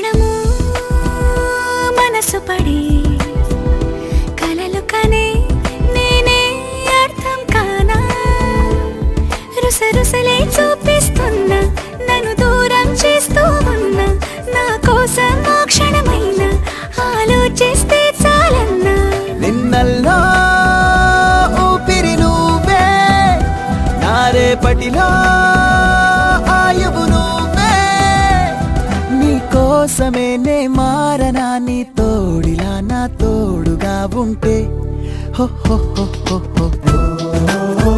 క్షణము మనసు పడి కలలు కనే నేనే అర్థం కానా? రుసరుసలే చూపిస్తున్న నన్ను దూరం చేస్తూ ఉన్న నా కోసం ఆ ఆలోచిస్తే చాలన్నా? నిన్నల్లో ఊపిరి నువ్వే నారేపటిలో కోసమే నే మారనా నీ తోడిలా నా తోడుగా ఉంటే. హో హో హో హో హో.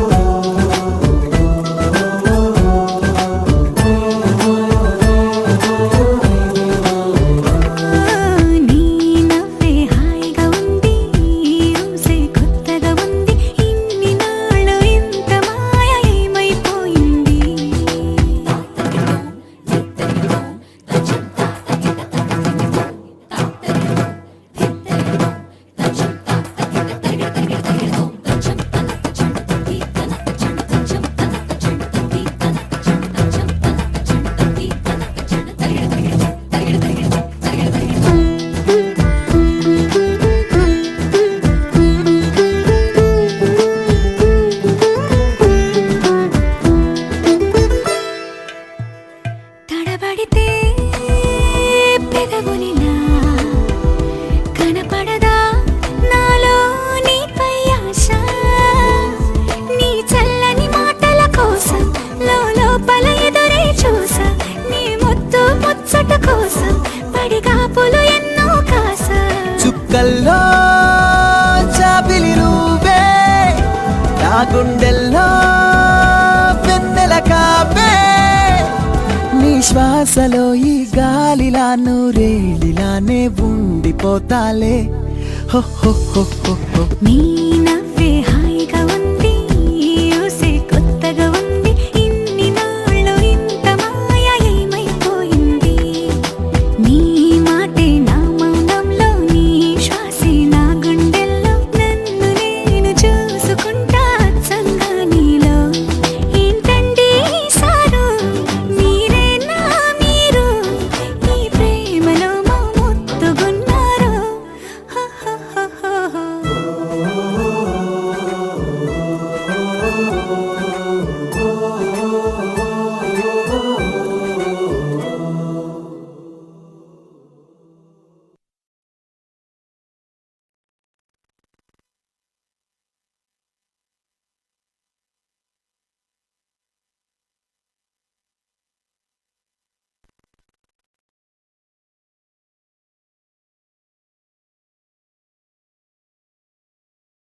గుండెల్లో వెన్నెల కాపే. నీ శ్వాసలో ఈ గాలిలా నూరేళిలానే ఉండిపోతాలే. హో హో హో హో నీ